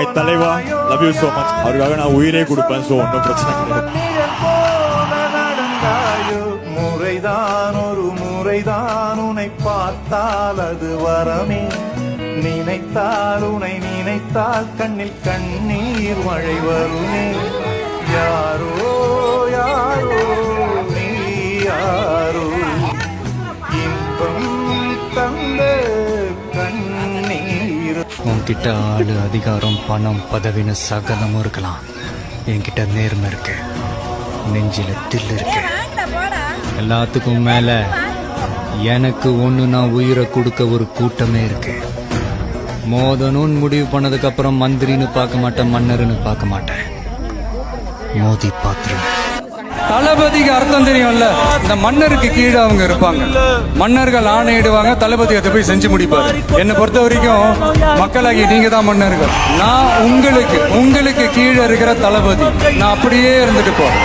My தலைவா love you so much அவருக்காக நான் உயிரே கொடுப்பேன் ஸோ ஒன்றும் பிரச்சனை கிடையாது. முறைதான் ஒரு முறைதான் உன்னை பார்த்தால் அது வரமே. நினைத்தால் உனை நினைத்தால் கண்ணில் கண்ணீர் மழை வருமே யாரோ யாரோ நீ யாரோ. இன்பம் உன்கிட்ட ஆளு அதிகாரம் பணம் பதவின்னு சகலமும் இருக்கலாம். என்கிட்ட நேர்மை இருக்கு. நெஞ்சில தில் இருக்கு. எல்லாத்துக்கும் மேல எனக்கு ஒண்ணு நான் உயிரை கொடுக்க ஒரு கூட்டமே இருக்கு. மோதணும்னு முடிவு பண்ணதுக்கு அப்புறம் மந்திரின்னு பார்க்க மாட்டேன் மன்னர்னு பார்க்க மாட்டேன். மோதி பாத்துருவேன் தளபதிக்கு அர்த்தம் தெரியும்ல. இந்த மன்னருக்கு கீழே அவங்க இருப்பாங்க. மன்னர்கள் ஆணையிடுவாங்க தளபதி அதை போய் செஞ்சு முடிப்பாரு. என்னை பொறுத்த வரைக்கும் மக்களாகி நீங்க தான் மன்னர்கள். நான் உங்களுக்கு உங்களுக்கு கீழே இருக்கிற தளபதி. நான் அப்படியே இருந்துட்டு போறேன்.